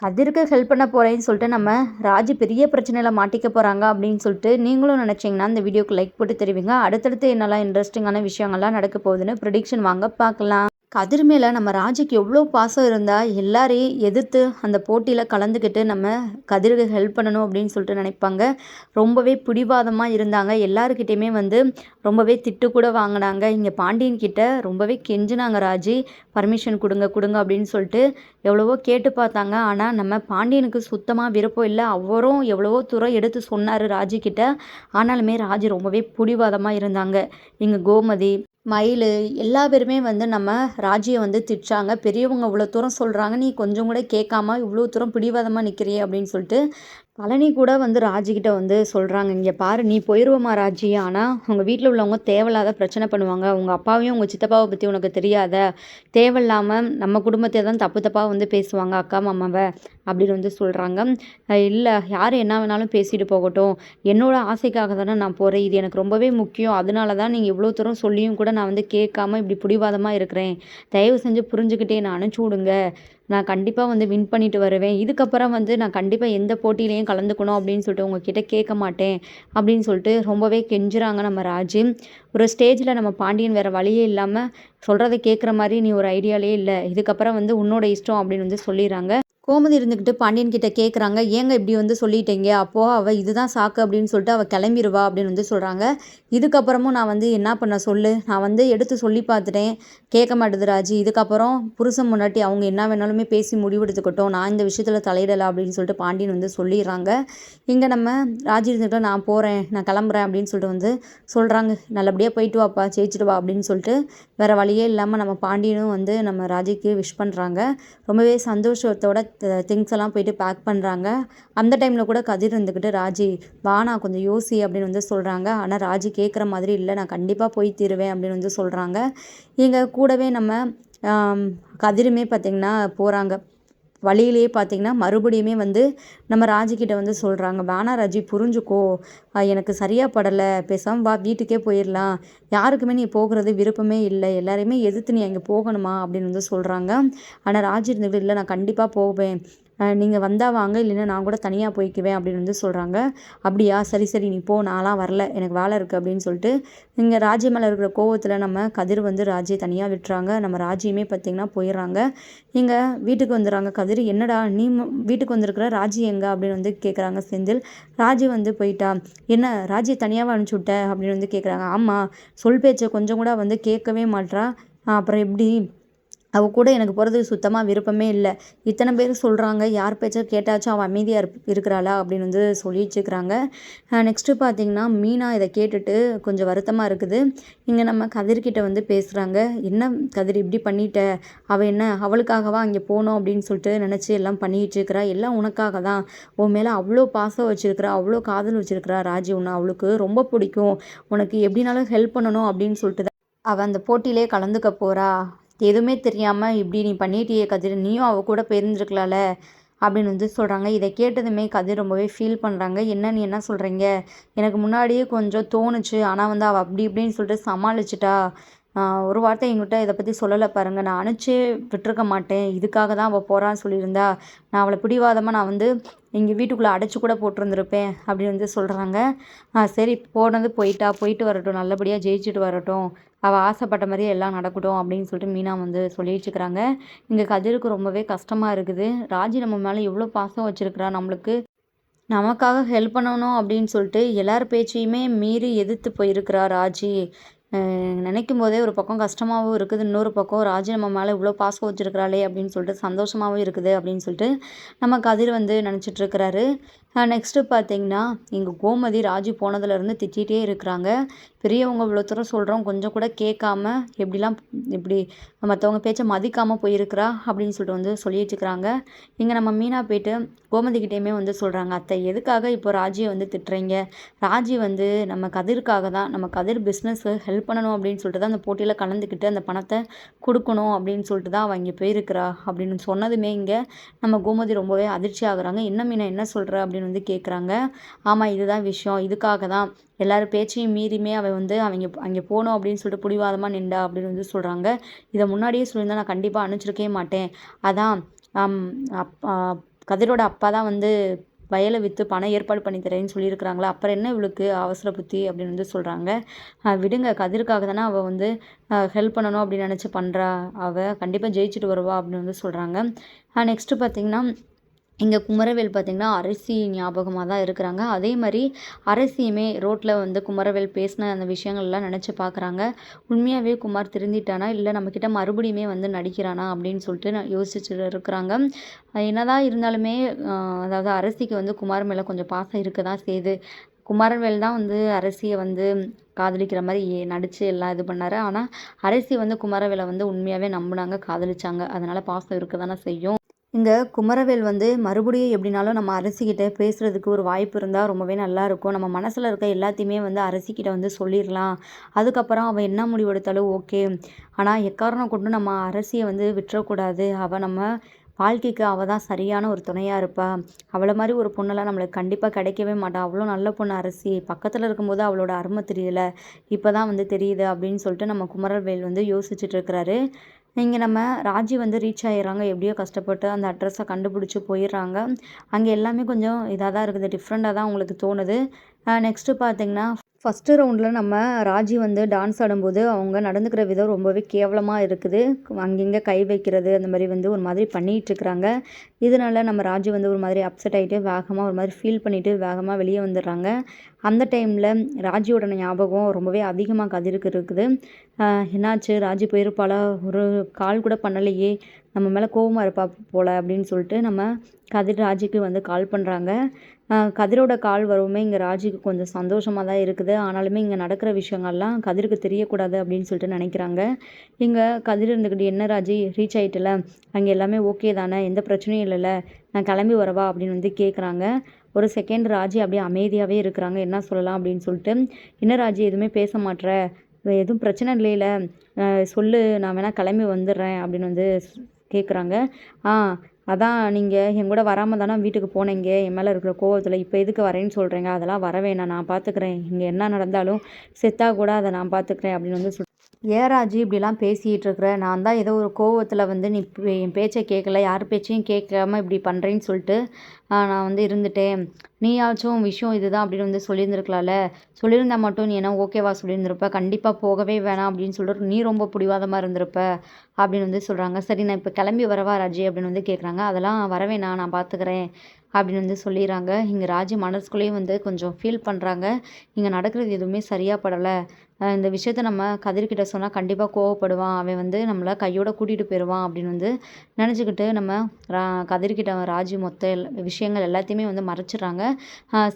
கதிருக்கு help பண்ண போகிறேன்னு சொல்லிட்டு நம்ம ராஜு பெரிய பிரச்சனையில் மாட்டிக்க போகிறாங்க அப்படின்னு சொல்லிட்டு நீங்களும் நினச்சிங்கன்னா இந்த வீடியோக்கு லைக் போட்டு தெரிவிங்க. அடுத்தடுத்து என்னெல்லாம் இன்ட்ரெஸ்டிங்கான விஷயங்கள்லாம் நடக்க போகுதுன்னு ப்ரிடிக்ஷன் வாங்க பார்க்கலாம். கதிர் மேலே நம்ம ராஜுக்கு எவ்வளோ பாசம் இருந்தால் எல்லாரையும் எதிர்த்து அந்த போட்டியில் கலந்துக்கிட்டு நம்ம கதிருக்கு ஹெல்ப் பண்ணணும் அப்படின்னு சொல்லிட்டு நினைப்பாங்க. ரொம்பவே பிடிவாதமாக இருந்தாங்க. எல்லாருக்கிட்டேயுமே வந்து ரொம்பவே திட்டு கூட வாங்கினாங்க. இங்கே பாண்டியன் கிட்ட ரொம்பவே கெஞ்சினாங்க ராஜி. பர்மிஷன் கொடுங்க கொடுங்க அப்படின்னு சொல்லிட்டு எவ்வளவோ கேட்டு பார்த்தாங்க. ஆனால் நம்ம பாண்டியனுக்கு சுத்தமாக விருப்பம் இல்லை. அவரும் எவ்வளவோ தூரம் எடுத்து சொன்னார் ராஜி கிட்ட. ஆனாலுமே ராஜி ரொம்பவே பிடிவாதமாக இருந்தாங்க. இங்கே கோமதி மயில் எல்லா பேருமே வந்து நம்ம ராஜியை வந்து திட்டாங்க பெரியவங்க இவ்வளோ தூரம் சொல்கிறாங்க நீ கொஞ்சம் கூட கேட்காம இவ்வளோ தூரம் பிடிவாதமாக நிற்கிறியே அப்படின்னு சொல்லிட்டு பழனி கூட வந்து ராஜிக்கிட்ட வந்து சொல்கிறாங்க இங்கே பாரு நீ போயிடுவோமா ராஜி ஆனால் உங்கள் வீட்டில் உள்ளவங்க தேவையில்லாத பிரச்சனை பண்ணுவாங்க. உங்கள் அப்பாவையும் உங்கள் சித்தப்பாவை பற்றி உனக்கு தெரியாத தேவையில்லாமல் நம்ம குடும்பத்தை தான் தப்பு தப்பாக வந்து பேசுவாங்க அக்கா மாமாவை. அப்படின்னு வந்து சொல்கிறாங்க இல்லை யார் என்ன வேணாலும் பேசிட்டு போகட்டும். என்னோட ஆசைக்காக தானே நான் போகிறேன் இது எனக்கு ரொம்பவே முக்கியம். அதனால தான் நீங்கள் இவ்வளோ தூரம் சொல்லியும் கூட நான் வந்து கேட்காம இப்படி பிடிவாதமாக இருக்கிறேன். தயவு செஞ்சு புரிஞ்சுக்கிட்டே நான் அனுப்பிச்சி விடுங்க நான் கண்டிப்பாக வந்து வின் பண்ணிட்டு வருவேன். இதுக்கப்புறம் வந்து நான் கண்டிப்பாக எந்த போட்டியிலையும் கலந்துக்கணும் அப்படின்னு சொல்லிட்டு உங்ககிட்ட கேட்க மாட்டேன். அப்படின்னு சொல்லிட்டு ரொம்பவே கெஞ்சுறாங்க நம்ம ராஜு. ஒரு ஸ்டேஜில் நம்ம பாண்டியன் வேறு வழியே இல்லாமல் சொல்கிறத கேட்குற மாதிரி நீ ஒரு ஐடியாலே இல்லை. இதுக்கப்புறம் வந்து உன்னோட இஷ்டம் அப்படின்னு வந்து சொல்லிடுறாங்க. கோமதி இருந்துக்கிட்டு பாண்டியன் கிட்ட கேட்குறாங்க ஏங்க இப்படி வந்து சொல்லிட்டீங்க? அப்போது அவள் இதுதான் சாக்கு அப்படின்னு சொல்லிட்டு அவள் கிளம்பிடுவா அப்படின்னு வந்து சொல்கிறாங்க இதுக்கப்புறமும் நான் வந்து என்ன பண்ண சொல்லு? நான் வந்து எடுத்து சொல்லி பார்த்துட்டேன். கேட்க மாட்டேது ராஜி. இதுக்கப்புறம் புருஷன் முன்னாடி அவங்க என்ன வேணாலுமே பேசி முடிவெடுத்துக்கட்டும் நான் இந்த விஷயத்தில் தலையிடலை அப்படின்னு சொல்லிட்டு பாண்டியன் வந்து சொல்லிடுறாங்க. இங்கே நம்ம ராஜி இருந்துக்கிட்ட நான் போகிறேன் நான் கிளம்புறேன் அப்படின்னு சொல்லிட்டு வந்து சொல்கிறாங்க நல்லபடியாக போயிட்டு வாப்பா. ஜெயிச்சிட்டு வா அப்படின்னு சொல்லிட்டு வேறு வழியே இல்லாமல் நம்ம பாண்டியனும் வந்து நம்ம ராஜிக்கு விஷ் பண்ணுறாங்க ரொம்பவே சந்தோஷத்தோட திங்ஸ் எல்லாம் போயிட்டு பேக் பண்ணுறாங்க அந்த டைமில் கூட கதிர் இருந்துக்கிட்டு ராஜி வா நான் கொஞ்சம் யோசி அப்படின்னு வந்து சொல்கிறாங்க ஆனால் ராஜி கேட்குற மாதிரி இல்லை. நான் கண்டிப்பாக போய் தீருவேன் அப்படின்னு வந்து சொல்கிறாங்க இங்கே கூடவே நம்ம கதிருமே பார்த்திங்கன்னா போகிறாங்க வழியிலேயே பார்த்திங்கன்னா மறுபடியுமே வந்து நம்ம ராஜிக்கிட்ட வந்து சொல்கிறாங்க வேணா ராஜி புரிஞ்சுக்கோ. எனக்கு சரியாக படலை. பேசாமல் வா வீட்டுக்கே போயிடலாம் யாருக்குமே நீ போகிறது விருப்பமே இல்லை. எல்லாரையுமே எதிர்த்து நீ அங்கே போகணுமா? அப்படின்னு வந்து சொல்கிறாங்க ஆனால் ராஜி இருந்துக்கிட்டு இல்லை நான் கண்டிப்பாக போவேன். நீங்கள் வந்தால் வாங்க இல்லைன்னா நான் கூட தனியாக போய்க்குவேன் அப்படின்னு வந்து சொல்கிறாங்க அப்படியா? சரி சரி நீ போ நான்லாம் வரல. எனக்கு வேலை இருக்குது அப்படின்னு சொல்லிட்டு இங்கே ராஜி மேலே இருக்கிற கோவத்தில் நம்ம கதிர் வந்து ராஜியை தனியாக விட்டுறாங்க. நம்ம ராஜியுமே பார்த்திங்கன்னா போயிடுறாங்க. இங்கே வீட்டுக்கு வந்துடுறாங்க. கதிர் என்னடா? நீ வீட்டுக்கு வந்திருக்கிற ராஜி எங்கே? அப்படின்னு வந்து கேட்குறாங்க செந்தில். ராஜி வந்து போயிட்டா என்ன ராஜியை தனியாக அனுப்பிச்சி விட்ட? அப்படின்னு வந்து கேட்குறாங்க ஆமாம் சொல் பேச்சை கொஞ்சம் கூட வந்து கேட்கவே மாட்றா. அப்புறம் எப்படி? அவள் கூட எனக்கு போகிறதுக்கு சுத்தமாக விருப்பமே இல்லை. இத்தனை பேர் சொல்கிறாங்க யார் பேச்சை கேட்டாச்சும் அவள் அமைதியாக இருப் இருக்கிறாளா அப்படின்னு வந்து சொல்லி நெக்ஸ்ட்டு பார்த்தீங்கன்னா மீனா இதை கேட்டுட்டு கொஞ்சம் வருத்தமாக இருக்குது. இங்கே நம்ம கதிர்கிட்ட வந்து பேசுகிறாங்க என்ன கதிர் இப்படி பண்ணிட்ட? அவள் என்ன அவளுக்காகவா அங்கே போகணும் அப்படின்னு சொல்லிட்டு நினச்சி எல்லாம் பண்ணிகிட்டு இருக்கிறா எல்லாம் உனக்காக தான். உன் மேலே அவ்வளோ பாசம் வச்சுருக்கிறா அவ்வளோ காதல் வச்சுருக்கிறா ராஜி. உன்னை அவளுக்கு ரொம்ப பிடிக்கும். உனக்கு எப்படினாலும் ஹெல்ப் பண்ணணும் அப்படின்னு சொல்லிட்டு தான் அவள் அந்த போட்டியிலே கலந்துக்க போகிறா எதுவுமே தெரியாமல் இப்படி நீ பண்ணிட்டியே கதிர் நீயும் அவள் கூட போயிருந்துருக்கலாம்ல அப்படின்னு வந்து சொல்கிறாங்க இதை கேட்டதுமே கதிர் ரொம்பவே ஃபீல் பண்ணுறாங்க என்ன நீ என்ன சொல்கிறீங்க எனக்கு முன்னாடியே கொஞ்சம் தோணுச்சு. ஆனால் வந்து அவள் அப்படி இப்படின்னு சொல்லிட்டு சமாளிச்சிட்டா. ஒரு வார்த்தை எங்கிட்ட இதை பற்றி சொல்லலை பாருங்கள் நான் அனுப்பிச்சே விட்டுருக்க மாட்டேன். இதுக்காக தான் அவள் போகிறான்னு சொல்லியிருந்தா. நான் அவளை பிடிவாதமாக நான் வந்து எங்கள் வீட்டுக்குள்ளே அடைச்சி கூட போட்டிருந்துருப்பேன் அப்படின்னு வந்து சொல்கிறாங்க. சரி போனது போயிட்டா போயிட்டு வரட்டும் நல்லபடியாக ஜெயிச்சுட்டு வரட்டும் அவள் ஆசைப்பட்ட மாதிரியே எல்லாம் நடக்கட்டும் அப்படின்னு சொல்லிட்டு மீனா வந்து சொல்லிட்டுருக்குறாங்க இங்கே கதிருக்கு ரொம்பவே கஷ்டமாக இருக்குது. ராஜி நம்ம மேலே எவ்வளோ பாசம் வச்சுருக்குறா நம்மளுக்கு நமக்காக ஹெல்ப் பண்ணணும் அப்படின்னு சொல்லிட்டு எல்லார் பேச்சையுமே மீறி எதிர்த்து போயிருக்கிறா ராஜி. நினைக்கும் போதே ஒரு பக்கம் கஷ்டமாகவும் இருக்குது. இன்னொரு பக்கம் ராஜி நம்ம மேலே இவ்வளோ பாசம் வச்சுருக்கிறாளே அப்படின்னு சொல்லிட்டு சந்தோஷமாகவும் இருக்குது அப்படின்னு சொல்லிட்டு நம்ம கதிர் வந்து நினச்சிட்ருக்கிறாரு நெக்ஸ்ட்டு பார்த்தீங்கன்னா எங்கள் கோமதி ராஜி போனதுலேருந்து திட்டிகிட்டே இருக்கிறாங்க. பெரியவங்க இவ்வளோ தூரம் சொல்கிறோம் கொஞ்சம் கூட கேட்காம எப்படிலாம் இப்படி மற்றவங்க பேச்சை மதிக்காமல் போயிருக்கிறா அப்படின்னு சொல்லிட்டு வந்து சொல்லிட்டு இருக்கிறாங்க. இங்கே நம்ம மீனா போயிட்டு கோமதிக்கிட்டேயுமே வந்து சொல்கிறாங்க அத்தை எதுக்காக இப்போ ராஜியை வந்து திட்டுறீங்க? ராஜி வந்து நம்ம கதிர்க்காக தான் நம்ம கதிர் பிஸ்னஸ்ஸு ஹெல்ப் ஹெல்ப் பண்ணணும் அப்படின்னு சொல்லிட்டு தான் அந்த போட்டியில் கலந்துக்கிட்டு அந்த பணத்தை கொடுக்கணும் அப்படின்னு சொல்லிட்டு தான் அவள் இங்கே போயிருக்கிறா அப்படின்னு சொன்னதுமே இங்கே நம்ம கோமதி ரொம்பவே அதிர்ச்சி ஆகுறாங்க. என்ன மீனா என்ன சொல்கிற அப்படின்னு வந்து கேட்குறாங்க ஆமாம் இதுதான் விஷயம். இதுக்காக தான் எல்லாரும் பேச்சையும் மீறியுமே அவள் வந்து அவங்க அங்கே போகணும் அப்படின்னு சொல்லிட்டு புடிவாதமாக நின்றா அப்படின்னு வந்து சொல்கிறாங்க இதை முன்னாடியே சொல்லியிருந்தா நான் கண்டிப்பாக அனுப்பிச்சிருக்கவே மாட்டேன். அதான் கதிரோட அப்பா தான் வந்து வயலை விற்று பணம் ஏற்பாடு பண்ணி தரேன்னு சொல்லியிருக்கிறாங்களா? அப்புறம் என்ன இவளுக்கு அவசர புத்தி அப்படின்னு வந்து சொல்கிறாங்க விடுங்க கதிருக்காக தானே அவள் வந்து ஹெல்ப் பண்ணணும் அப்படின்னு நினச்சி பண்ணுறா அவள் கண்டிப்பாக ஜெயிச்சுட்டு வருவா அப்படின்னு வந்து சொல்கிறாங்க நெக்ஸ்ட்டு பார்த்திங்கன்னா இங்கே குமரவேல் பார்த்திங்கன்னா அரசி ஞாபகமாக தான் இருக்கிறாங்க. அதே மாதிரி அரசியுமே ரோட்டில் வந்து குமரவேல் பேசின அந்த விஷயங்கள்லாம் நினச்சி பார்க்குறாங்க உண்மையாகவே குமார் திருந்திட்டானா? இல்லை நம்மக்கிட்ட மறுபடியுமே வந்து நடிக்கிறானா? அப்படின்னு சொல்லிட்டு நான் யோசிச்சுட்டு இருக்கிறாங்க. என்னதான் இருந்தாலுமே அதாவது அரசிக்கு வந்து குமார் மேலே கொஞ்சம் பாசம் இருக்க தான் செய்யுது குமரவேல் தான் வந்து அரசியை வந்து காதலிக்கிற மாதிரி நடித்து எல்லாம் இது பண்ணார். ஆனால் அரசி வந்து குமரவேலை வந்து உண்மையாகவே நம்பினாங்க காதலிச்சாங்க. அதனால் பாசம் இருக்க தானே செய்யும். இந்த குமரவேல் வந்து மறுபடியும் எப்படினாலும் நம்ம அரசிக்கிட்ட பேசுகிறதுக்கு ஒரு வாய்ப்பு இருந்தால் ரொம்பவே நல்லாயிருக்கும் நம்ம மனசில் இருக்க எல்லாத்தையுமே வந்து அரசிக்கிட்ட வந்து சொல்லிடலாம் அதுக்கப்புறம் அவள் என்ன முடிவெடுத்தாலும் ஓகே. ஆனால் எக்காரணம் கொண்டு நம்ம அரசியை வந்து விட்டுறக்கூடாது. அவள் நம்ம வாழ்க்கைக்கு அவள் தான் சரியான ஒரு துணையாக இருப்பா. அவளை மாதிரி ஒரு பொண்ணெல்லாம் நம்மளுக்கு கண்டிப்பாக கிடைக்கவே மாட்டா. அவ்வளோ நல்ல பொண்ணு அரசி. பக்கத்தில் இருக்கும்போது அவளோட அருமை தெரியலை. இப்போ தான் வந்து தெரியுது அப்படின்னு சொல்லிட்டு நம்ம குமரவேல் வந்து யோசிச்சுட்டு இருக்கிறாரு. இங்கே நம்ம ராஜி வந்து ரீச் ஆகிடுறாங்க எப்படியோ கஷ்டப்பட்டு அந்த அட்ரஸை கண்டுபிடிச்சி போயிடுறாங்க. அங்கே எல்லாமே கொஞ்சம் இதாக தான் இருக்குது டிஃப்ரெண்ட்டாக தான் உங்களுக்கு தோணுது. நெக்ஸ்ட்டு பார்த்தீங்கன்னா ஃபஸ்ட்டு ரவுண்டில் நம்ம ராஜி வந்து டான்ஸ் ஆடும்போது அவங்க நடந்துக்கிற விதம் ரொம்பவே கேவலமாக இருக்குது. அங்கங்கே கை வைக்கிறது அந்த மாதிரி வந்து ஒரு மாதிரி பண்ணிகிட்ருக்குறாங்க இதனால் நம்ம ராஜி வந்து ஒரு மாதிரி அப்செட் ஆகிட்டு வேகமாக ஒரு மாதிரி ஃபீல் பண்ணிவிட்டு வேகமாக வெளியே வந்துடுறாங்க. அந்த டைமில் ராஜியோட ஞாபகம் ரொம்பவே அதிகமாக கதிருக்கு இருக்குது. என்னாச்சு? ராஜி போயிருப்பாளா? ஒரு கால் கூட பண்ணலையே. நம்ம மேலே கோவமாக இருப்பா போல் அப்படின்னு சொல்லிட்டு நம்ம கதிர் ராஜிக்கு வந்து கால் பண்ணுறாங்க கதிரோட கால் வரவுமே இங்கே ராஜிக்கு கொஞ்சம் சந்தோஷமாக தான் இருக்குது. ஆனாலுமே இங்கே நடக்கிற விஷயங்கள்லாம் கதிருக்கு தெரியக்கூடாது அப்படின்னு சொல்லிட்டு நினைக்கிறாங்க. இங்கே கதிர் இருந்துக்கிட்டு என்ன ராஜி ரீச் ஆகிட்டல அங்கே எல்லாமே ஓகே தானே? எந்த பிரச்சனையும் இல்லைல்ல நான் கிளம்பி வரவா? அப்படின்னு வந்து கேட்குறாங்க ஒரு செகண்ட் ராஜி அப்படியே அமைதியாகவே இருக்கிறாங்க. என்ன சொல்லலாம்? அப்படின்னு சொல்லிட்டு என்ன ராஜி எதுவுமே பேச மாட்ற? எதுவும் பிரச்சனை இல்லையில சொல்லு நான் வேணால் கிளம்பி வந்துடுறேன். அப்படின்னு வந்து கேட்குறாங்க ஆ அதான் நீங்கள் என் கூட வராமல் தானே வீட்டுக்கு போனீங்க? என் மேலே இருக்கிற கோவத்தில் இப்போ எதுக்கு வரேன்னு சொல்கிறீங்க அதெல்லாம் வர வேணாம் நான் பார்த்துக்கிறேன் இங்கே என்ன நடந்தாலும் செத்தாக கூட அதை நான் பார்த்துக்கிறேன் அப்படின்னு வந்து சொல் ஏராஜி இப்படிலாம் பேசிகிட்டு இருக்கிற நான் தான் ஏதோ ஒரு கோவத்தில் வந்து நீ என் பேச்சை கேட்கல யார் பேச்சையும் கேட்காம இப்படி பண்ணுறேன்னு சொல்லிட்டு நான் வந்து இருந்துட்டேன். நீயாச்சும் விஷயம் இதுதான் அப்படின்னு வந்து சொல்லியிருந்துருக்கலாம்ல? சொல்லியிருந்தா மட்டும் நீ என்ன ஓகேவா சொல்லியிருந்திருப்ப? கண்டிப்பாக போகவே வேணாம் அப்படின்னு சொல்லிட்டு நீ ரொம்ப பிடிவாதமாக இருந்திருப்ப அப்படின்னு வந்து சொல்கிறாங்க சரி நான் இப்போ கிளம்பி வரவா ராஜி அப்படின்னு வந்து கேட்குறாங்க அதெல்லாம் வரவேணா நான் பார்த்துக்கிறேன் அப்படின்னு வந்து சொல்லிடுறாங்க. இங்கே ராஜி மனசுக்குள்ளேயும் வந்து கொஞ்சம் ஃபீல் பண்ணுறாங்க இங்கே நடக்கிறது எதுவுமே சரியாக படலை. இந்த விஷயத்த நம்ம கதிர்கிட்ட சொன்னால் கண்டிப்பாக கோவப்படுவான். அவன் வந்து நம்மளை கையோட கூட்டிகிட்டு போயிடுவான் அப்படின்னு வந்து நினச்சிக்கிட்டு நம்ம ரா கதிர்கிட்ட ராஜி மொத்த விஷயங்கள் எல்லாத்தையுமே வந்து மறைச்சிடுறாங்க.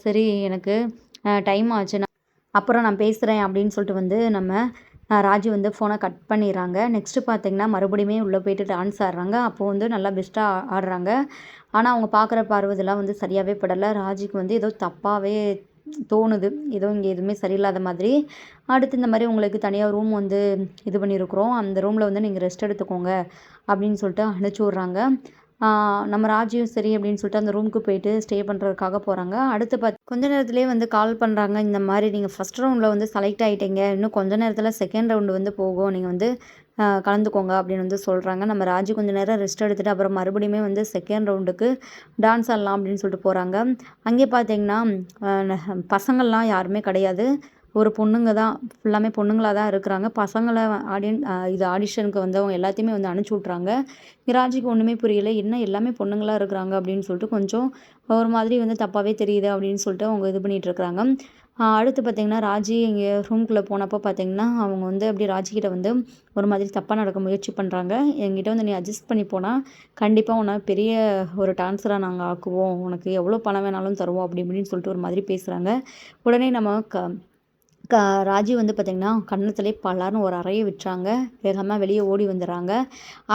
சரி எனக்கு டைம் ஆச்சு. அப்புறம் நான் பேசுகிறேன் அப்படின்னு சொல்லிட்டு வந்து நம்ம ராஜி வந்து ஃபோனை கட் பண்ணிடுறாங்க. நெக்ஸ்ட்டு பார்த்தீங்கன்னா மறுபடியுமே உள்ளே போயிட்டு டான்ஸ் ஆடுறாங்க. அப்போது வந்து நல்லா பெஸ்ட்டாக ஆடுறாங்க. ஆனால் அவங்க பார்க்குற பார்வை இதெல்லாம் வந்து சரியாகவே படலை. ராஜிக்கு வந்து ஏதோ தப்பாகவே தோணுது. ஏதோ இங்கே எதுவுமே சரியில்லாத மாதிரி. அடுத்து இந்த மாதிரி உங்களுக்கு தனியாக ரூம் வந்து இது பண்ணியிருக்கிறோம். அந்த ரூமில் வந்து நீங்கள் ரெஸ்ட் எடுத்துக்கோங்க அப்படின்னு சொல்லிட்டு அனுப்பிச்சி விட்றாங்க. நம்ம ராஜியும் சரி அப்படின்னு சொல்லிட்டு அந்த ரூமுக்கு போயிட்டு ஸ்டே பண்ணுறதுக்காக போகிறாங்க அடுத்து பார்த்து கொஞ்ச நேரத்துலேயே வந்து கால் பண்ணுறாங்க இந்த மாதிரி நீங்கள் ஃபஸ்ட் ரவுண்டில் வந்து செலக்ட் ஆகிட்டீங்க இன்னும் கொஞ்ச நேரத்தில் செகண்ட் ரவுண்டு வந்து போகும். நீங்கள் வந்து கலந்துக்கோங்க அப்படின்னு வந்து சொல்கிறாங்க நம்ம ராஜி கொஞ்சம் நேரம் ரெஸ்ட் எடுத்துகிட்டு அப்புறம் மறுபடியுமே வந்து செகண்ட் ரவுண்டுக்கு டான்ஸ் ஆடலாம் அப்படின்னு சொல்லிட்டு போகிறாங்க அங்கே பார்த்தீங்கன்னா பசங்கள்லாம் யாருமே கிடையாது. ஒரு பொண்ணுங்க தான் ஃபுல்லாமே பொண்ணுங்களாக தான் இருக்கிறாங்க. பசங்களை ஆடியன் இது ஆடிஷனுக்கு வந்தவங்க எல்லாத்தையுமே வந்து அனுப்பிச்சி விட்றாங்க ராஜிக்கு ஒன்றுமே புரியல. என்ன எல்லாமே பொண்ணுங்களாக இருக்கிறாங்க அப்படின்னு சொல்லிட்டு கொஞ்சம் ஒரு மாதிரி வந்து தப்பாகவே தெரியுது அப்படின்னு சொல்லிட்டு அவங்க இது பண்ணிகிட்ருக்குறாங்க அடுத்து பார்த்திங்கன்னா ராஜி இங்கே ரூம்குள்ளே போனப்போ பார்த்திங்கன்னா அவங்க வந்து அப்படி ராஜிக்கிட்ட வந்து ஒரு மாதிரி தப்பாக நடக்க முயற்சி பண்ணுறாங்க என்கிட்ட வந்து நீ அட்ஜஸ்ட் பண்ணி போனால் கண்டிப்பாக உன்னை பெரிய ஒரு டான்ஸராக நாங்கள் ஆக்குவோம். உனக்கு எவ்வளோ பணம் வேணாலும் தருவோம் அப்படி இப்படின்னு சொல்லிட்டு ஒரு மாதிரி பேசுகிறாங்க உடனே நம்ம க க ராஜி வந்து பார்த்திங்கன்னா கன்னத்துலேயே பலார்னு ஒரு அறையை விட்டுறாங்க. வேகமாக வெளியே ஓடி வந்துடுறாங்க.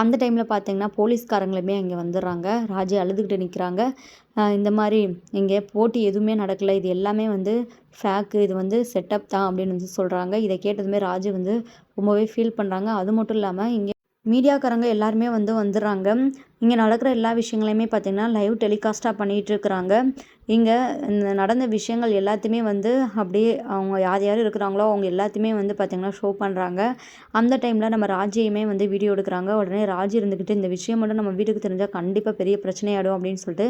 அந்த டைமில் பார்த்திங்கன்னா போலீஸ்காரங்களுமே அங்கே வந்துடுறாங்க. ராஜி அழுதுகிட்டு நிற்கிறாங்க இந்த மாதிரி இங்கே போட்டி எதுவுமே நடக்கலை. இது எல்லாமே வந்து ஃபேக்கு இது வந்து செட்டப் தான் அப்படின்னு வந்து சொல்கிறாங்க இதை கேட்டதுமே ராஜி வந்து ரொம்பவே ஃபீல் பண்ணுறாங்க அது மட்டும் இல்லாமல் இங்கே மீடியாக்காரங்க எல்லாருமே வந்து வந்துடுறாங்க. இங்கே நடக்கிற எல்லா விஷயங்களையுமே பார்த்திங்கன்னா லைவ் டெலிகாஸ்ட்டாக பண்ணிகிட்ருக்குறாங்க. இங்கே இந்த நடந்த விஷயங்கள் எல்லாத்தையுமே வந்து அப்படியே அவங்க யார் யார் இருக்கிறாங்களோ அவங்க எல்லாத்தையுமே வந்து பார்த்திங்கன்னா ஷோ பண்ணுறாங்க அந்த டைமில் நம்ம ராஜியுமே வந்து வீடியோ எடுக்கிறாங்க. உடனே ராஜி இருந்துக்கிட்டு இந்த விஷயம் மட்டும் நம்ம வீட்டுக்கு தெரிஞ்சால் கண்டிப்பாக பெரிய பிரச்சனையாகிடும் அப்படின்னு சொல்லிட்டு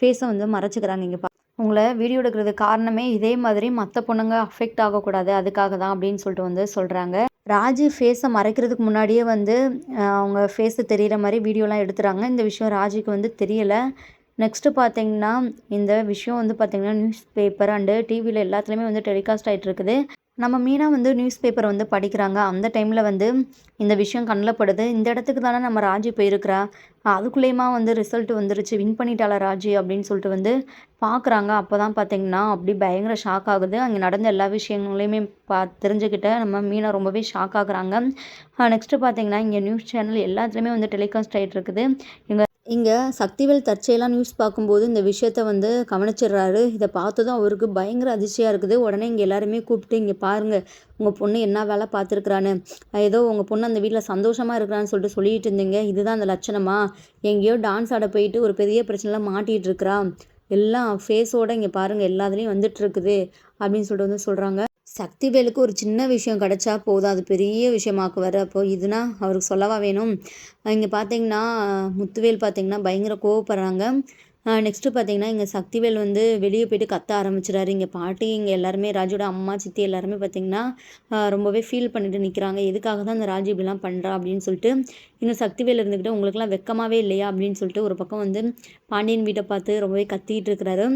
ஃபேஸை வந்து மறைச்சிக்கிறாங்க இங்கே உங்களை வீடியோ எடுக்கிறது காரணமே இதே மாதிரி மற்ற பொண்ணுங்க அஃபெக்ட் ஆகக்கூடாது அதுக்காக தான் அப்படின்னு சொல்லிட்டு வந்து சொல்கிறாங்க ராஜி ஃபேஸை மறைக்கிறதுக்கு முன்னாடியே வந்து அவங்க ஃபேஸு தெரிகிற மாதிரி வீடியோலாம் எடுத்துகிறாங்க இந்த விஷயம் ராஜிக்கு வந்து தெரியலை. நெக்ஸ்ட்டு பார்த்தீங்கன்னா இந்த விஷயம் வந்து பார்த்தீங்கன்னா நியூஸ் பேப்பர் அண்டு டிவியில் எல்லாத்துலேயுமே வந்து டெலிகாஸ்ட் ஆகிட்டு இருக்குது. நம்ம மீனாக வந்து நியூஸ் பேப்பர் வந்து படிக்கிறாங்க. அந்த டைமில் வந்து இந்த விஷயம் கண்ணில் படுது இந்த இடத்துக்கு தானே நம்ம ராஜி போயிருக்கிறா? அதுக்குள்ளேயுமா வந்து ரிசல்ட் வந்துருச்சு. வின் பண்ணிட்டாளா ராஜி அப்படின்னு சொல்லிட்டு வந்து பார்க்குறாங்க அப்போ தான் பார்த்தீங்கன்னா அப்படி பயங்கர ஷாக் ஆகுது. அங்கே நடந்த எல்லா விஷயங்களையுமே பா தெரிஞ்சுக்கிட்ட நம்ம மீனை ரொம்பவே ஷாக் ஆகுறாங்க. நெக்ஸ்ட்டு பார்த்தீங்கன்னா இங்கே நியூஸ் சேனல் எல்லாத்துலேயுமே வந்து டெலிகாஸ்ட் ஆகிட்டு இருக்குது. இங்கே இங்கே சக்திவேல் தற்செயலாக நியூஸ் பார்க்கும்போது இந்த விஷயத்த வந்து கவனிச்சிடுறாரு. இதை பார்த்ததும் அவருக்கு பயங்கர அதிர்ச்சியாக இருக்குது. உடனே இங்கே எல்லாருமே கூப்பிட்டு இங்கே பாருங்கள் உங்கள் பொண்ணு என்ன வேலை பார்த்துருக்குறான்னு? ஏதோ உங்கள் பொண்ணு அந்த வீட்டில் சந்தோஷமாக இருக்கிறான்னு சொல்லிட்டு சொல்லிட்டு இருந்தீங்க. இதுதான் அந்த லட்சணமா? எங்கேயோ டான்ஸ் ஆட போயிட்டு ஒரு பெரிய பிரச்சனைலாம் மாட்டிகிட்டு இருக்கிறா. எல்லாம் ஃபேஸோட இங்கே பாருங்கள் எல்லாத்துலேயும் வந்துட்டு இருக்குது. அப்படின்னு சொல்லிட்டு வந்து சொல்கிறாங்க சக்திவேலுக்கு ஒரு சின்ன விஷயம் கிடைச்சா போதும். அது பெரிய விஷயமாக்குவார். அப்போ இதுனா அவருக்கு சொல்லவா வேணும்? இங்கே பார்த்தீங்கன்னா முத்துவேல் பார்த்தீங்கன்னா பயங்கர கோவப்படுறாங்க. நெக்ஸ்ட்டு பார்த்தீங்கன்னா இங்கே சக்திவேல் வந்து வெளியே போயிட்டு கத்த ஆரம்பிச்சிடாரு இங்கே பாட்டி இங்கே எல்லாருமே ராஜோட அம்மா சித்தி எல்லாருமே பார்த்தீங்கன்னா ரொம்பவே ஃபீல் பண்ணிட்டு நிற்கிறாங்க எதுக்காக தான் இந்த ராஜு இப்படிலாம் பண்ணுறா அப்படின்னு சொல்லிட்டு இன்னும் சக்திவேல் இருந்துக்கிட்டு உங்களுக்குலாம் வெக்கமாகவே இல்லையா? அப்படின்னு சொல்லிட்டு ஒரு பக்கம் வந்து பாண்டியன் வீட்டை பார்த்து ரொம்பவே கத்திக்கிட்டு இருக்கிறாரு.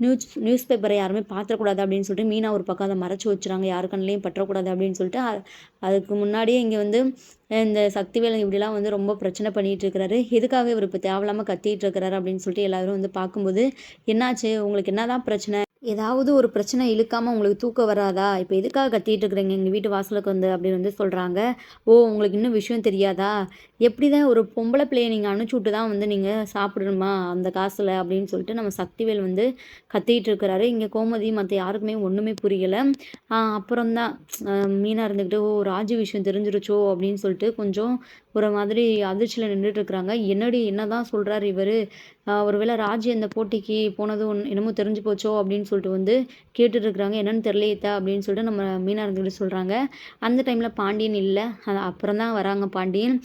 நியூஸ் நியூஸ் பேப்பரை யாருமே பார்த்துடக்கூடாது அப்படின்னு சொல்லிட்டு மீனா ஒரு பக்கம் அதை மறைச்சி வச்சுறாங்க. யாரு கண்ணிலையும் பற்றக்கூடாது அப்படின்னு சொல்லிட்டு அதுக்கு முன்னாடியே இங்கே வந்து இந்த சக்திவேல் இப்படிலாம் வந்து ரொம்ப பிரச்சனை பண்ணிகிட்டு இருக்கிறாரு. எதுக்காக இவர் இப்போ தேவையில்லாமல் கத்திட்டு இருக்கிறாரு அப்படின்னு சொல்லிட்டு எல்லாரும் வந்து பார்க்கும்போது என்னாச்சு? உங்களுக்கு என்னதான் பிரச்சனை? ஏதாவது ஒரு பிரச்சனை இழுக்காமல் உங்களுக்கு தூக்கம் வராதா? இப்போ எதுக்காக கத்திட்டு இருக்கிறீங்க? எங்கள் வீட்டு வாசலுக்கு வந்து அப்படின்னு வந்து சொல்கிறாங்க ஓ உங்களுக்கு இன்னும் விஷயம் தெரியாதா? எப்படி தான் ஒரு பொம்பளை பிள்ளையை நீங்கள் அனுப்பிச்சி விட்டு தான் வந்து நீங்கள் சாப்பிடணுமா அந்த காசில் அப்படின்னு சொல்லிட்டு நம்ம சக்திவேல் வந்து கத்திட்டு இருக்கிறாரு. இங்கே கோமதி மற்ற யாருக்குமே ஒன்றுமே புரியலை. அப்புறம்தான் மீனாக இருந்துக்கிட்டு ஓ ராஜு விஷயம் தெரிஞ்சிருச்சோ? அப்படின்னு சொல்லிட்டு கொஞ்சம் ஒரு மாதிரி அதிர்ச்சியில் நின்றுட்டு இருக்கிறாங்க என்னடி தான் சொல்கிறாரு இவர்? ஒருவேளை ராஜ் அந்த போட்டிக்கு போனது ஒன்று என்னமோ தெரிஞ்சு போச்சோ அப்படின்னு சொல்லிட்டு வந்து கேட்டுட்டு இருக்கிறாங்க என்னன்னு தெரியலையத்தா அப்படின்னு சொல்லிட்டு நம்ம மீனா இருந்துக்கிட்டு சொல்கிறாங்க அந்த டைமில் பாண்டியன் இல்லை. அப்புறம் தான் வராங்க பாண்டியன்.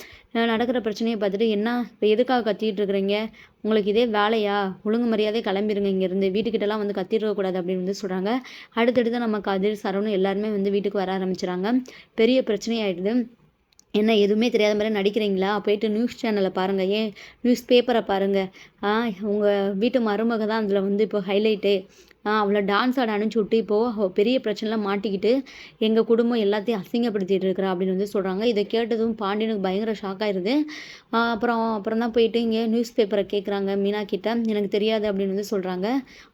நடக்கிற பிரச்சனையை பார்த்துட்டு என்ன இப்போ எதுக்காக கத்திட்டு இருக்கிறீங்க உங்களுக்கு இதே வேலையா? ஒழுங்கு மரியாதை கிளம்பிருங்க இங்கேருந்து. வீட்டுக்கிட்டலாம் வந்து கத்திருக்கக்கூடாது அப்படின்னு வந்து சொல்கிறாங்க அடுத்தடுத்து நம்ம கதிர் சரவணம் எல்லாருமே வந்து வீட்டுக்கு வர ஆரம்பிச்சிடுறாங்க பெரிய பிரச்சனையாயிடுது. என்ன எதுவுமே தெரியாத மாதிரி நடிக்கிறீங்களா? போயிட்டு நியூஸ் சேனலை பாருங்கள் ஏன்? நியூஸ் பேப்பரை பாருங்கள் ஆ உங்கள் வீட்டு மருமக தான் அதில் வந்து இப்போ ஹைலைட்டு ஆ அவளை டான்ஸ் ஆட அனுப்பிச்சி விட்டு இப்போது பெரிய பிரச்சனைலாம் மாட்டிக்கிட்டு எங்கள் குடும்பம் எல்லாத்தையும் அசிங்கப்படுத்திகிட்டு இருக்கிறா அப்படின்னு வந்து சொல்கிறாங்க இதை கேட்டதும் பாண்டியனுக்கு பயங்கர ஷாக் ஆயிருது. அப்புறம் அப்புறம் தான் போயிட்டு இங்கே நியூஸ் பேப்பரை கேட்குறாங்க மீனா கிட்ட எனக்கு தெரியாது அப்படின்னு வந்து சொல்கிறாங்க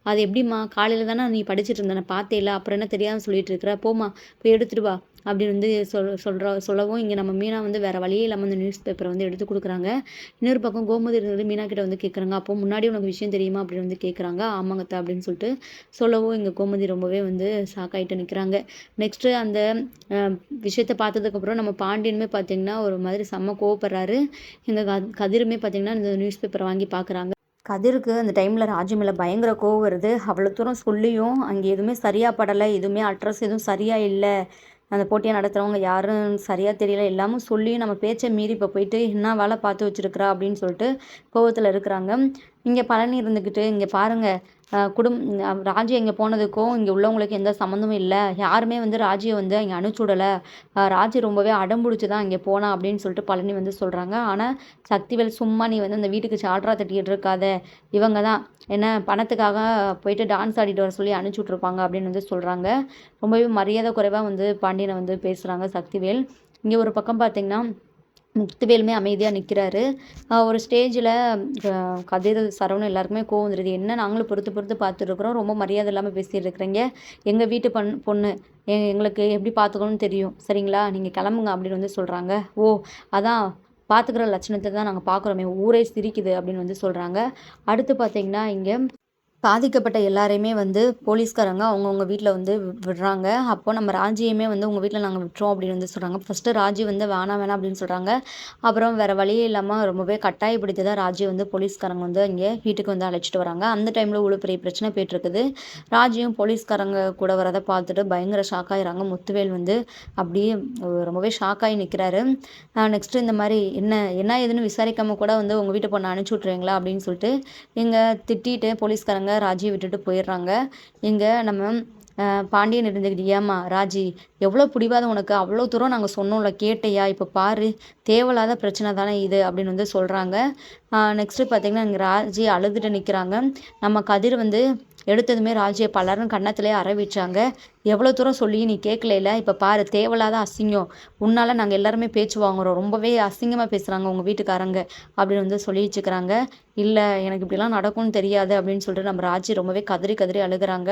அது எப்படிம்மா? காலையில் தானே நீ படிச்சுட்டு இருந்த? நான் பார்த்தேல அப்புறம் என்ன தெரியாதுன்னு சொல்லிட்டு இருக்கிற? போம்மா போய் எடுத்துட்டு வா. அப்படின்னு வந்து சொல் சொல்கிற சொல்லவும் இங்கே நம்ம மீனா வந்து வேறு வழியே இல்லாமல் அந்த நியூஸ் பேப்பரை வந்து எடுத்து கொடுக்குறாங்க. இன்னொரு பக்கம் கோமதி இருந்தது மீனா கிட்ட வந்து கேட்குறாங்க அப்போ முன்னாடி உனக்கு விஷயம் தெரியுமா அப்படின்னு வந்து கேட்குறாங்க ஆமாங்கத்தா அப்படின்னு சொல்லிட்டு சொல்லவும் இங்கே கோமதி ரொம்பவே வந்து ஷாக் நிற்கிறாங்க நெக்ஸ்ட்டு அந்த விஷயத்தை பார்த்ததுக்கப்புறம் நம்ம பாண்டியனுமே பார்த்தீங்கன்னா ஒரு மாதிரி செம்ம கோவப்படுறாரு. எங்கள் க கதிருமே பார்த்தீங்கன்னா இந்த நியூஸ் பேப்பரை வாங்கி பார்க்குறாங்க கதிருக்கு அந்த டைமில் ராஜு மேலே பயங்கர கோவம் வருது. அவ்வளோ தூரம் சொல்லியும் அங்கே எதுவுமே சரியாக படலை. எதுவுமே அட்ரஸ் எதுவும் சரியாக இல்லை. அந்த போட்டியை நடத்துகிறவங்க யாரும் சரியாக தெரியல. எல்லாமும் சொல்லியும் நம்ம பேச்சை மீறி இப்போ போயிட்டு என்ன வேலை பார்த்து வச்சுருக்குறா? அப்படின்னு சொல்லிட்டு கோவத்தில் இருக்கிறாங்க. இங்கே பழனி இருந்துக்கிட்டு இங்கே பாருங்கள் குடும் ராஜி இங்கே போனதுக்கும் இங்கே உள்ளவங்களுக்கு எந்த சம்மந்தமும் இல்லை. யாருமே வந்து ராஜியை வந்து இங்கே அனுப்பிச்சி விடலை. ராஜி ரொம்பவே அடம்பிடிச்சி தான் இங்கே போனா அப்படின்னு சொல்லிட்டு பழனி வந்து சொல்கிறாங்க ஆனால் சக்திவேல் சும்மா நீ வந்து அந்த வீட்டுக்கு சால்ட்ரா தட்டிக்கிட்டு இருக்காத. இவங்க தான் என்ன பணத்துக்காக போயிட்டு டான்ஸ் ஆடிட்டு வர சொல்லி அனுப்பிச்சி விட்ருப்பாங்க அப்படின்னு வந்து சொல்கிறாங்க ரொம்பவே மரியாதை குறைவாக வந்து பாண்டியனை வந்து பேசுகிறாங்க சக்திவேல். இங்கே ஒரு பக்கம் பார்த்திங்கன்னா முத்துவேலுமே அமைதியாக நிற்கிறாரு ஒரு ஸ்டேஜில் கதிர் சரவணன் எல்லாருக்குமே கோவம் வந்துடுது என்ன நாங்களும் பொறுத்து பொறுத்து பார்த்துருக்குறோம் ரொம்ப மரியாதை இல்லாமல் பேசிட்டு இருக்கிறீங்க எங்கள் வீட்டு பண் பொண்ணு எ எங்களுக்கு எப்படி பார்த்துக்கணும்னு தெரியும். சரிங்களா? நீங்கள் கிளம்புங்க அப்படின்னு வந்து சொல்கிறாங்க ஓ அதான் பார்த்துக்கிற லட்சணத்தை தான் நாங்கள் பார்க்குறோமே. ஊரே சிரிக்குது அப்படின்னு வந்து சொல்கிறாங்க அடுத்து பார்த்தீங்கன்னா இங்கே பாதிக்கப்பட்ட எல்லாரையுமே வந்து போலீஸ்காரங்க அவங்கவுங்க வீட்டில் வந்து வி- விடுறாங்க. அப்போது நம்ம ராஜியுமே வந்து உங்கள் வீட்டில் நாங்கள் விட்டுறோம் அப்படின்னு வந்து சொல்கிறாங்க ஃபஸ்ட்டு ராஜி வந்து வேணாம் வேணாம் அப்படின்னு சொல்கிறாங்க அப்புறம் வேறு வழியே இல்லாமல் ரொம்பவே கட்டாயப்படுத்தி தான் ராஜி வந்து போலீஸ்காரங்க வந்து இங்கே வீட்டுக்கு வந்து அழைச்சிட்டு வராங்க. அந்த டைமில் இவ்வளோ பெரிய பிரச்சனை போயிட்டுருக்குது. ராஜியும் போலீஸ்காரங்க கூட வரதை பார்த்துட்டு பயங்கர ஷாக் ஆகிறாங்க முத்துவேல் வந்து அப்படியே ரொம்பவே ஷாக் ஆகி நிற்கிறாரு நெக்ஸ்ட்டு இந்த மாதிரி என்ன என்ன ஏதுன்னு விசாரிக்காமல் கூட வந்து உங்கள் வீட்டை பொண்ணை அனுப்பிச்சி விட்ருவீங்களா அப்படின்னு சொல்லிட்டு இங்கே திட்டிட்டு போலீஸ்காரங்க ராஜியை விட்டுட்டு போயிடுறாங்க. இங்கே நம்ம பாண்டியன் இருந்துக்கிட்டு ஏமா ராஜி எவ்வளோ பிடிவாத உனக்கு? அவ்வளோ தூரம் நாங்கள் சொன்னோம்ல கேட்டையா? இப்போ பாரு தேவையில்லாத பிரச்சனை தானே இது அப்படின்னு வந்து சொல்கிறாங்க நெக்ஸ்ட்டு பார்த்தீங்கன்னா இங்கே ராஜி அழுதுட்டு நிற்கிறாங்க நம்ம கதிர் வந்து எடுத்ததுமே ராஜியை பலரும் கன்னத்திலே அரவிச்சாங்க எவ்வளோ தூரம் சொல்லி நீ கேட்கலையில? இப்போ பாரு தேவையில்லாத அசிங்கம். உன்னால் நாங்கள் எல்லாருமே பேச்சு வாங்குறோம். ரொம்பவே அசிங்கமாக பேசுகிறாங்க உங்கள் வீட்டுக்காரங்க அப்படின்னு வந்து சொல்லி வச்சுக்கிறாங்க இல்லை எனக்கு இப்படிலாம் நடக்கும்னு தெரியாது அப்படின்னு சொல்லிட்டு நம்ம ராஜி ரொம்பவே கதறி கதறி அழுகுறாங்க.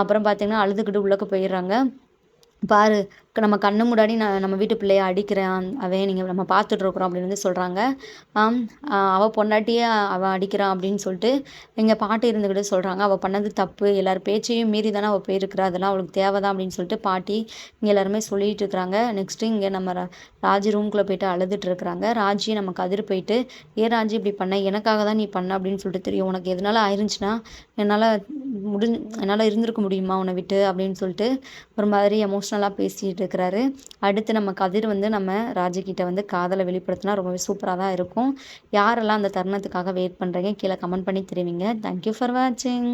அப்புறம் பார்த்தீங்கன்னா அழுதுகிட்டு உள்ளக்க போயிடுறாங்க. பாரு நம்ம கண்ணு முன்னாடி நான் நம்ம வீட்டு பிள்ளைய அடிக்கிறான் அவன் நீங்கள் நம்ம பார்த்துட்ருக்குறோம் அப்படின்னு வந்து சொல்கிறாங்க அவள் பொண்டாட்டியே அவன் அடிக்கிறான் அப்படின்னு சொல்லிட்டு எங்கள் பாட்டி இருந்துக்கிட்டு சொல்கிறாங்க அவள் பண்ணது தப்பு எல்லார் பேச்சையும் மீறி தானே அவள் போயிருக்கிறா அதெல்லாம் அவளுக்கு தேவைதான் அப்படின்னு சொல்லிட்டு பாட்டி இங்கே எல்லாருமே சொல்லிட்டு இருக்கிறாங்க. நெக்ஸ்ட்டு இங்கே நம்ம ரா- ராஜி ரூம்குள்ளே போயிட்டு அழுதுட்டு இருக்கிறாங்க. ராஜி நம்ம கதிர் போயிட்டு ஏ ராஜி இப்படி பண்ண? எனக்காக தான் நீ பண்ண? அப்படின்னு சொல்லிட்டு தெரியும். உனக்கு எதனால ஆயிருந்துச்சுன்னா என்னால் முடிஞ்சு என்னால் இருந்திருக்க முடியுமா உன்னை விட்டு? அப்படின்னு சொல்லிட்டு ஒரு மாதிரி எமோஷ்னலாக பேசிகிட்டு இருக்கிறாரு அடுத்து நம்ம கதிர் வந்து நம்ம ராஜகிட்ட வந்து காதலை வெளிப்படுத்தினா ரொம்பவே சூப்பராக தான் இருக்கும். யாரெல்லாம் அந்த தருணத்துக்காக வெயிட் பண்ணுறீங்க கீழே கமெண்ட் பண்ணி தெரிவிங்க. தேங்க்யூ ஃபார் வாட்சிங்